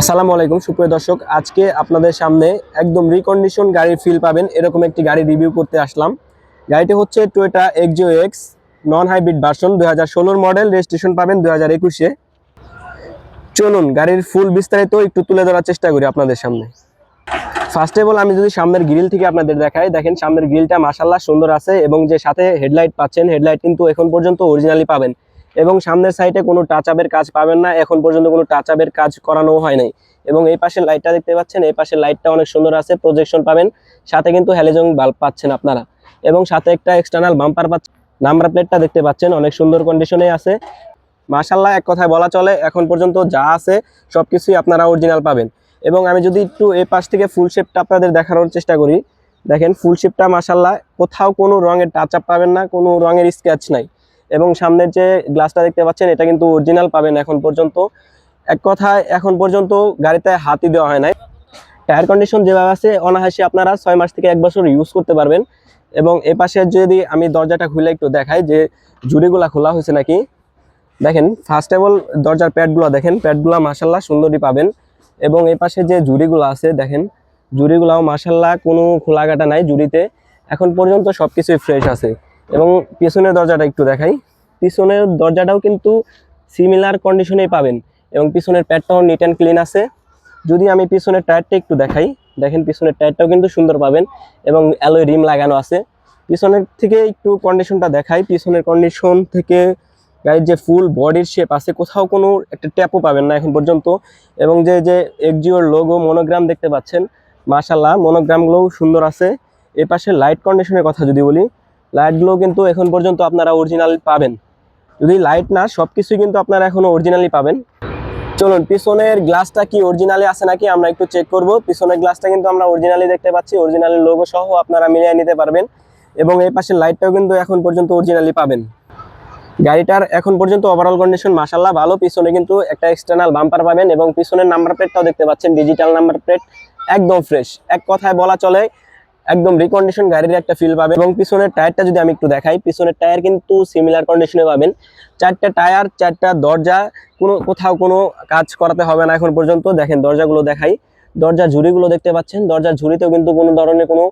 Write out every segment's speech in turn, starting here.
আসসালামু আলাইকুম, সুপ্রিয় দর্শক। আজকে আপনাদের সামনে একদম রিকন্ডিশন গাড়ির ফিল পাবেন। এরকম একটি গাড়ি রিভিউ করতে আসলাম। গাড়িটি হচ্ছে Toyota Axio X non hybrid version দুই হাজার মডেল রেজিস্ট্রেশন পাবেন দুই হাজার একুশে। চলুন, গাড়ির ফুল বিস্তারিত একটু তুলে ধরার চেষ্টা করি আপনাদের সামনে। ফার্স্ট অফ অল আমি যদি সামনের গ্রিল থেকে আপনাদের দেখাই, দেখেন সামনের গ্রিলটা মাসাল্লাহ সুন্দর আছে এবং যে সাথে হেডলাইট পাচ্ছেন হেডলাইট কিন্তু এখন পর্যন্ত অরিজিনালি পাবেন। এবং সামনের সাইডে কোনো টাচ আপের কাজ পাবেন না। এখন পর্যন্ত কোনো টাচ আপের কাজ করানো হয় নাই। এবং এই পাশের লাইটটা দেখতে পাচ্ছেন, এই পাশের লাইটটা অনেক সুন্দর আছে প্রজেকশন পাবেন। সাথে কিন্তু হ্যালোজেন বাল্ব পাচ্ছেন আপনারা। এবং সাথে একটা এক্সটার্নাল বাম্পার পাচ্ছেন। নাম্বার প্লেটটা দেখতে পাচ্ছেন, অনেক সুন্দর কন্ডিশনে আছে। মাশাল্লাহ এক কথায় বলা চলে, এখন পর্যন্ত যা আছে, সবকিছুই আপনারা অরিজিনাল পাবেন। এবং আমি যদি একটু এই পাশ থেকে ফুল শেপটা আপনাদের দেখানোর চেষ্টা করি। দেখেন ফুল শেপটা মাশাল্লাহ কোথাও কোনো রঙের টাচ আপ পাবেন না, কোনো রঙের স্কেচ নাই। এবং সামনের যে গ্লাসটা দেখতে পাচ্ছেন, এটা কিন্তু অরিজিনাল পাবেন এখন পর্যন্ত। এক কথায়, এখন পর্যন্ত গাড়িতে হাতই দেওয়া হয় নাই। টায়ার কন্ডিশন যেভাবে আছে অনাহাসি আপনারা ছয় মাস থেকে এক বছর ইউজ করতে পারবেন। এবং এ পাশে যদি আমি দরজাটা খুলে একটু দেখাই যে জুড়িগুলা খোলা হয়েছে নাকি। দেখেন ফার্স্ট অফ অল দরজার প্যাডগুলো দেখেন, প্যাডগুলো মাসাল্লাহ সুন্দরই পাবেন। এবং এই পাশে যে জুড়িগুলো আছে, দেখেন, জুড়িগুলাও মাসাল্লাহ কোনো খোলাঘাটা নাই জুড়িতে। এখন পর্যন্ত সব কিছুই ফ্রেশ আছে। এবং পিছনের দরজাটা একটু দেখাই। পিছনের দরজাটাও কিন্তু সিমিলার কন্ডিশনেই পাবেন এবং পিছনের প্যাডটাও নিট অ্যান্ড ক্লিন আছে। যদি আমি পিছনের টায়ারটা একটু দেখাই, দেখেন পিছনের টায়ারটাও কিন্তু সুন্দর পাবেন এবং অ্যালোয় রিম লাগানো আছে। পিছনের থেকে একটু কন্ডিশনটা দেখাই। পিছনের কন্ডিশন থেকে গাড়ির যে ফুল বডির শেপ আছে, কোথাও কোনো একটা ট্যাপও পাবেন না এখন পর্যন্ত। এবং যে যে এক্সিওর লোগো মনোগ্রাম দেখতে পাচ্ছেন মাশাল্লাহ মনোগ্রামগুলোও সুন্দর আছে। এ পাশে লাইট কন্ডিশনের কথা যদি বলি লাইটগুলো কিন্তু এখন পর্যন্ত আপনারা অরিজিনাল পাবেন। যদি লাইট না সব কিছুই কিন্তু আপনারা এখনও অরিজিনালি পাবেন। চলুন, পিছনের গ্লাসটা কি অরিজিনালি আছে নাকি আমরা একটু চেক করব। পিছনের গ্লাসটা কিন্তু আমরা অরিজিনালি দেখতে পাচ্ছি অরিজিনালি লোগো সহ আপনারা মিলিয়ে নিতে পারবেন। এবং এই পাশের লাইটটাও কিন্তু এখন পর্যন্ত অরিজিনালি পাবেন। গাড়িটার এখন পর্যন্ত ওভারঅল কন্ডিশন মাসাল্লাহ ভালো। পিছনে কিন্তু একটা এক্সটার্নাল বাম্পার পাবেন এবং পিছনের নাম্বার প্লেটটাও দেখতে পাচ্ছেন ডিজিটাল নাম্বার প্লেট একদম ফ্রেশ এক কথায় বলা চলে একদম রিকন্ডিশন গাড়ির একটা ফিল পাবেন এবং পিছনের টায়ারটা যদি আমি একটু দেখাই, পিছনের টায়ার কিন্তু সিমিলার কন্ডিশনে পাবেন। চারটা টায়ার চারটা দরজা, কোনো কোথাও কোনো কাজ করাতে হবে না এখন পর্যন্ত। দেখেন, দরজাগুলো দেখাই। দরজার ঝুড়িগুলো দেখতে পাচ্ছেন। দরজার ঝুড়িতেও কিন্তু কোনো ধরনের কোনো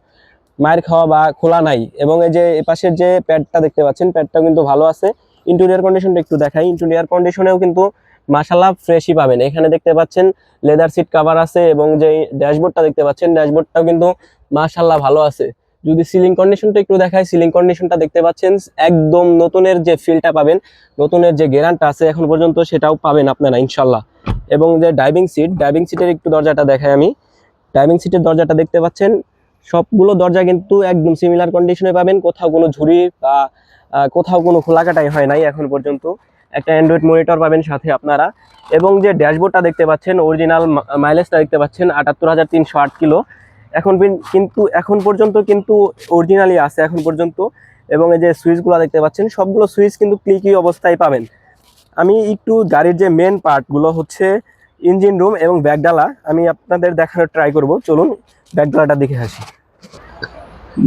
মায়ের খাওয়া বা খোলা নাই। এবং এই যে এপাশের যে প্যাডটা দেখতে পাচ্ছেন প্যাডটাও কিন্তু ভালো আছে। ইন্টেরিয়ার কন্ডিশনটা একটু দেখাই। ইন্টেরিয়ার কন্ডিশনেও কিন্তু মাসাল্লাহ ফ্রেশই পাবেন। এখানে দেখতে পাচ্ছেন লেদার সিট কাভার আছে এবং যে ড্যাশবোর্ডটা দেখতে পাচ্ছেন ড্যাশবোর্ডটাও কিন্তু মাশাল্লাহ ভালো আছে। যদি সিলিং কন্ডিশনটা একটু দেখায় সিলিং কন্ডিশনটা দেখতে পাচ্ছেন, একদম নতুনের যে ফিলটা পাবেন, নতুনের যে গ্যারান্টটা আছে এখন পর্যন্ত সেটাও পাবেন আপনারা ইনশাল্লাহ এবং যে ড্রাইভিং সিট ড্রাইভিং সিটের একটু দরজাটা দেখাই আমি। ড্রাইভিং সিটের দরজাটা দেখতে পাচ্ছেন, সবগুলো দরজা কিন্তু একদম সিমিলার কন্ডিশনে পাবেন, কোথাও কোনো ঝুড়ি বা কোথাও কোনো খোলাকাটাই হয় নাই এখন পর্যন্ত। একটা অ্যান্ড্রয়েড মনিটর পাবেন সাথে আপনারা। এবং যে ড্যাশবোর্ডটা দেখতে পাচ্ছেন অরিজিনাল মাইলেজটা দেখতে পাচ্ছেন, আটাত্তর হাজার তিনশো আট কিলো। এখন কিন্তু এখন পর্যন্ত কিন্তু অরিজিনালি আছে, এখন পর্যন্ত। এবং এই যে সুইচগুলো দেখতে পাচ্ছেন, সবগুলো সুইচ কিন্তু ক্লিকই অবস্থায় পাবেন। আমি একটু গাড়ির যে মেন পার্টগুলো হচ্ছে ইঞ্জিন রুম এবং ব্যাগডালা, আমি আপনাদের দেখানোর ট্রাই করব। চলুন ব্যাগডালাটা দেখে আসি।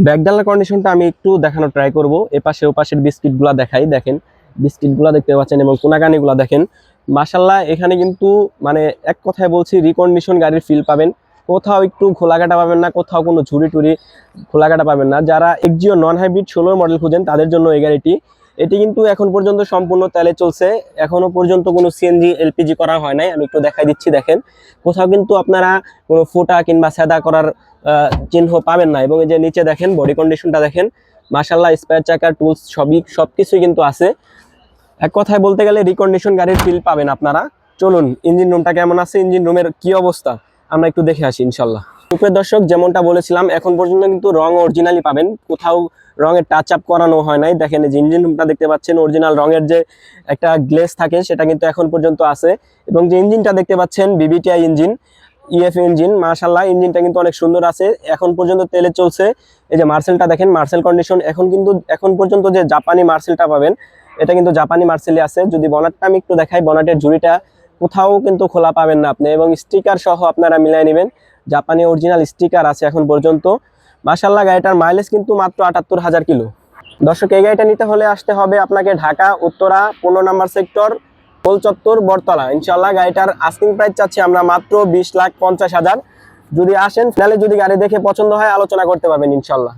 ব্যাগডালার কন্ডিশনটা আমি একটু দেখানোর ট্রাই করব। এপাশে ওপাশের বিস্কিটগুলো দেখাই, দেখেন। বিস্কিটগুলো দেখতে পাচ্ছেন এবং কোনাকানিগুলো দেখেন। মাসাল্লাহ এখানে কিন্তু মানে এক কথায় বলছি রিকন্ডিশন গাড়ির ফিল পাবেন। কোথাও একটু খোলাকাটা পাবেন না, কোথাও কোনো ঝুড়ি টুরি খোলাকাটা পাবেন না। যারা এক্সিও নন হাইব্রিড ষোলোর মডেল খুঁজেন, তাদের জন্য এই গাড়িটি। এটি কিন্তু এখন পর্যন্ত সম্পূর্ণ তেলে চলছে। এখনও পর্যন্ত কোনো সিএনজি এলপিজি করা হয় নাই। আমি একটু দেখাই দিচ্ছি, দেখেন। কোথাও কিন্তু আপনারা কোনো ফোটা কিংবা সেদা করার চিহ্ন পাবেন না। এবং এই যে নিচে দেখেন বডি কন্ডিশনটা দেখেন। মাসাল্লাহ স্পেয়ার চাকার টুলস সবই সব কিছুই কিন্তু আছে। এক কথায় বলতে গেলে রিকন্ডিশন গাড়ির ফিল পাবেন আপনারা। চলুন ইঞ্জিন রুমটা কেমন আছে? ইঞ্জিন রুমের কি অবস্থা? আমরা একটু দেখে আসি, ইনশাল্লাহ। সুপ্রিয় দর্শক, যেমনটা বলেছিলাম, এখন পর্যন্ত কিন্তু রং অরিজিনালি পাবেন। কোথাও রঙের টাচ আপ করানো হয় নাই। দেখেন যে ইঞ্জিন রুমটা দেখতে পাচ্ছেন অরিজিনাল রঙের যে একটা গ্লেস থাকে, সেটা কিন্তু এখন পর্যন্ত আছে। এবং যে ইঞ্জিনটা দেখতে পাচ্ছেন বিবিটিআই ইঞ্জিন ইএফ ইঞ্জিন মার্শাল্লাহ ইঞ্জিনটা কিন্তু অনেক সুন্দর আছে। এখন পর্যন্ত তেলে চলছে। এই যে মার্সেলটা দেখেন, মার্সেল কন্ডিশন এখন কিন্তু, এখন পর্যন্ত যে জাপানি মার্সেলটা পাবেন এটা কিন্তু জাপানি মার্সেলই আছে। যদি বনারটা আমি একটু দেখাই, বনাটের ঝুড়িটা কোথাও কিন্তু খোলা পাবেন না আপনি এবং স্টিকার সহ আপনারা মিলাই নেবেন। জাপানি অরিজিনাল স্টিকার আছে এখন পর্যন্ত। মাশাল্লাহ গাড়িটার মাইলেজ কিন্তু মাত্র আটাত্তর হাজার কিলো। দর্শক, এই গাড়িটা নিতে হলে আসতে হবে আপনাকে ঢাকা, উত্তরা, পনেরো নাম্বার সেক্টর চত্বর বরতলা ইনশাল্লাহ গাড়িটার আস্কিং প্রাইস চাচ্ছি আমরা মাত্র বিশ লাখ পঞ্চাশ হাজার। যদি আসেন তাহলে যদি গাড়ি দেখে পছন্দ হয়, আলোচনা করতে পারবেন ইনশাল্লাহ